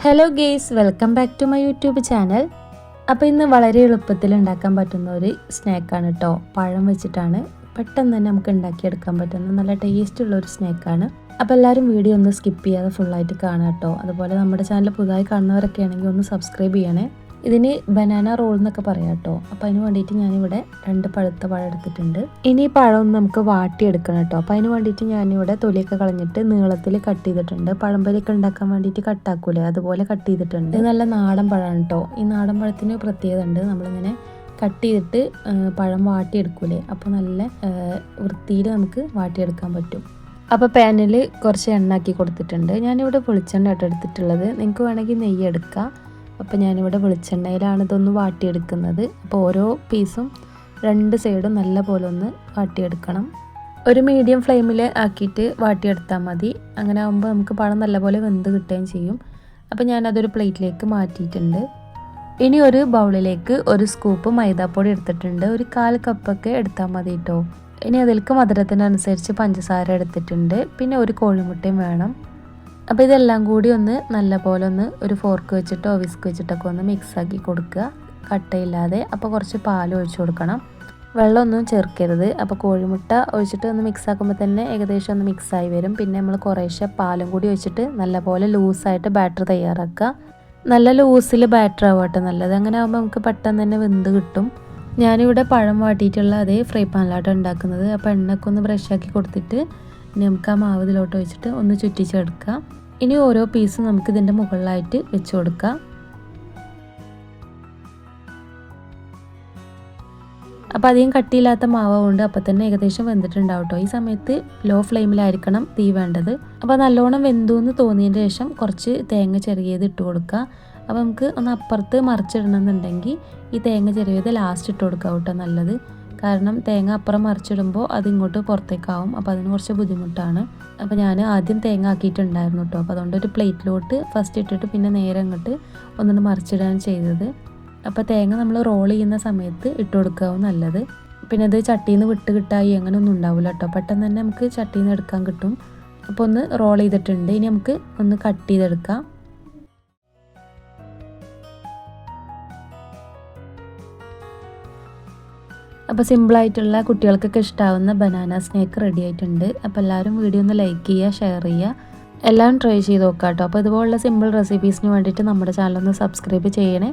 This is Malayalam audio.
Hello guys welcome back to my YouTube channel അപ്പോൾ ഇന്ന് വളരെ എളുപ്പത്തിൽ ഉണ്ടാക്കാൻ പറ്റുന്ന ഒരു സ്നാക്കാണ് കേട്ടോ പഴം വെച്ചിട്ടാണ് പെട്ടെന്ന് തന്നെ നമുക്ക് ഉണ്ടാക്കിയെടുക്കാൻ പറ്റുന്ന നല്ല ടേസ്റ്റ് ഉള്ള ഒരു സ്നാക്കാണ് അപ്പോൾ എല്ലാവരും വീഡിയോ ഒന്ന് സ്കിപ്പ് ചെയ്യാതെ ഫുള്ളായിട്ട് കാണാം കേട്ടോ അതുപോലെ നമ്മുടെ ചാനൽ പുതുതായി കാണുന്നവരൊക്കെ ആണെങ്കിൽ ഒന്ന് സബ്സ്ക്രൈബ് ചെയ്യണേ. ഇതിന് ബനാന റോൾ എന്നൊക്കെ പറയാം കേട്ടോ. അപ്പം അതിന് വേണ്ടിയിട്ട് ഞാനിവിടെ രണ്ട് പഴുത്ത പഴം എടുത്തിട്ടുണ്ട്. ഇനി ഈ പഴം ഒന്ന് നമുക്ക് വാട്ടിയെടുക്കണം കേട്ടോ. അപ്പം അതിന് വേണ്ടിയിട്ട് ഞാനിവിടെ തൊലിയൊക്കെ കളഞ്ഞിട്ട് നീളത്തിൽ കട്ട് ചെയ്തിട്ടുണ്ട്. പഴംപൊരിയൊക്കെ ഉണ്ടാക്കാൻ വേണ്ടിയിട്ട് കട്ടാക്കൂലേ അതുപോലെ കട്ട് ചെയ്തിട്ടുണ്ട്. ഇത് നല്ല നാടൻ പഴമാണ് കേട്ടോ. ഈ നാടൻ പഴത്തിന് പ്രത്യേകത ഉണ്ട്. നമ്മളിങ്ങനെ കട്ട് ചെയ്തിട്ട് പഴം വാട്ടിയെടുക്കൂലേ? അപ്പോൾ നല്ല വൃത്തിയിൽ നമുക്ക് വാട്ടിയെടുക്കാൻ പറ്റും. അപ്പോൾ പാനിൽ കുറച്ച് എണ്ണ ആക്കി കൊടുത്തിട്ടുണ്ട്. ഞാനിവിടെ വെളിച്ചെണ്ണ എടുത്തിട്ടുള്ളത്. നിങ്ങൾക്ക് വേണമെങ്കിൽ നെയ്യ് എടുക്കാം. അപ്പോൾ ഞാനിവിടെ വെളിച്ചെണ്ണയിലാണ് ഇതൊന്ന് വാട്ടിയെടുക്കുന്നത്. അപ്പോൾ ഓരോ പീസും രണ്ട് സൈഡും നല്ല പോലെ ഒന്ന് വാട്ടിയെടുക്കണം. ഒരു മീഡിയം ഫ്ലെയിമിൽ ആക്കിയിട്ട് വാട്ടിയെടുത്താൽ മതി. അങ്ങനെ ആകുമ്പോൾ നമുക്ക് പഴം നല്ലപോലെ വെന്ത് കിട്ടുകയും ചെയ്യും. അപ്പോൾ ഞാനതൊരു പ്ലേറ്റിലേക്ക് മാറ്റിയിട്ടുണ്ട്. ഇനി ഒരു ബൗളിലേക്ക് ഒരു സ്കൂപ്പ് മൈദാപ്പൊടി എടുത്തിട്ടുണ്ട്. ഒരു കാൽ കപ്പൊക്കെ എടുത്താൽ മതി കേട്ടോ ഇനി അതിലേക്ക് മധുരത്തിനനുസരിച്ച് പഞ്ചസാര എടുത്തിട്ടുണ്ട്. പിന്നെ ഒരു കോഴിമുട്ടയും വേണം. അപ്പോൾ ഇതെല്ലാം കൂടി ഒന്ന് നല്ല പോലെ ഒന്ന് ഒരു ഫോർക്ക് വെച്ചിട്ടോ വിസ്ക് വെച്ചിട്ടൊക്കെ ഒന്ന് മിക്സ് ആക്കി കൊടുക്കുക. കട്ടയില്ലാതെ. അപ്പോൾ കുറച്ച് പാൽ ഒഴിച്ചു കൊടുക്കണം. വെള്ളമൊന്നും ചേർക്കരുത്. അപ്പോൾ കോഴിമുട്ട ഒഴിച്ചിട്ട് ഒന്ന് മിക്സ് ആക്കുമ്പോൾ തന്നെ ഏകദേശം ഒന്ന് മിക്സായി വരും. പിന്നെ നമ്മൾ കുറേശ്ശെ പാലും കൂടി ഒഴിച്ചിട്ട് നല്ലപോലെ ലൂസായിട്ട് ബാറ്റർ തയ്യാറാക്കുക. നല്ല ലൂസിൽ ബാറ്റർ ആവട്ടെ നല്ലത്. അങ്ങനെ ആകുമ്പോൾ നമുക്ക് പെട്ടെന്ന് തന്നെ വെന്ത് കിട്ടും. ഞാനിവിടെ പഴം വാട്ടിയിട്ടുള്ള അതേ ഫ്രൈ പാനിലാട്ടോ ഉണ്ടാക്കുന്നത്. അപ്പോൾ എണ്ണക്കൊന്ന് ബ്രഷാക്കി കൊടുത്തിട്ട് ഇനി നമുക്ക് ആ മാവ് ഇതിലോട്ട് വെച്ചിട്ട് ഒന്ന് ചുറ്റിച്ചെടുക്കുക ഇനി ഓരോ പീസ് നമുക്ക് ഇതിന്റെ മുകളിലായിട്ട് വെച്ച് കൊടുക്കാം. അപ്പോൾ അധികം കട്ടിയില്ലാത്ത മാവ് കൊണ്ട് അപ്പോൾ തന്നെ ഏകദേശം വെന്തിട്ടുണ്ടാവും കേട്ടോ ഈ സമയത്ത് ലോ ഫ്ലെയിമിലായിരിക്കണം തീ വേണ്ടത്. അപ്പോൾ നല്ലോണം വെന്തു എന്ന് തോന്നിയതിന് ശേഷം കുറച്ച് തേങ്ങ ചെറിയത് ഇട്ട് കൊടുക്കുക അപ്പോൾ നമുക്ക് ഒന്ന് അപ്പുറത്ത് മറിച്ചിടണമെന്നുണ്ടെങ്കിൽ ഈ തേങ്ങ ചെറിയത് ലാസ്റ്റ് ഇട്ട് കൊടുക്കാം കേട്ടോ നല്ലത്. കാരണം തേങ്ങ അപ്പുറം മറിച്ചിടുമ്പോൾ അതിങ്ങോട്ട് പുറത്തേക്കാവും. അപ്പോൾ അതിന് കുറച്ച് ബുദ്ധിമുട്ടാണ്. അപ്പോൾ ഞാൻ ആദ്യം തേങ്ങ ആക്കിയിട്ടുണ്ടായിരുന്നു കേട്ടോ. അപ്പോൾ അതുകൊണ്ട് ഒരു പ്ലേറ്റിലോട്ട് ഫസ്റ്റ് ഇട്ടിട്ട് പിന്നെ നേരെ അങ്ങോട്ട് ഒന്നുകൊണ്ട് മറിച്ചിടാണ് ചെയ്തത്. അപ്പോൾ തേങ്ങ നമ്മൾ റോൾ ചെയ്യുന്ന സമയത്ത് ഇട്ട് കൊടുക്കാവും നല്ലത്. പിന്നെ ഇത് ചട്ടിയിൽ നിന്ന് വിട്ട് കിട്ടായി അങ്ങനെ ഒന്നും ഉണ്ടാവില്ല കേട്ടോ. പെട്ടെന്ന് തന്നെ നമുക്ക് ചട്ടിയിൽ നിന്ന് എടുക്കാൻ കിട്ടും. അപ്പോൾ ഒന്ന് റോൾ ചെയ്തിട്ടുണ്ട്. ഇനി നമുക്ക് ഒന്ന് കട്ട് ചെയ്തെടുക്കാം. അപ്പോൾ സിമ്പിളായിട്ടുള്ള കുട്ടികൾക്കൊക്കെ ഇഷ്ടാവുന്ന ബനാന സ്നേക്ക് റെഡി ആയിട്ടുണ്ട്. അപ്പോൾ എല്ലാവരും വീഡിയോ ഒന്ന് ലൈക്ക് ചെയ്യുക ഷെയർ ചെയ്യുക. എല്ലാം ട്രൈ ചെയ്ത് നോക്കാം കേട്ടോ അപ്പോൾ ഇതുപോലുള്ള സിമ്പിൾ റെസിപ്പീസിന് വേണ്ടിയിട്ട് നമ്മുടെ ചാനൽ ഒന്ന് സബ്സ്ക്രൈബ് ചെയ്യണേ.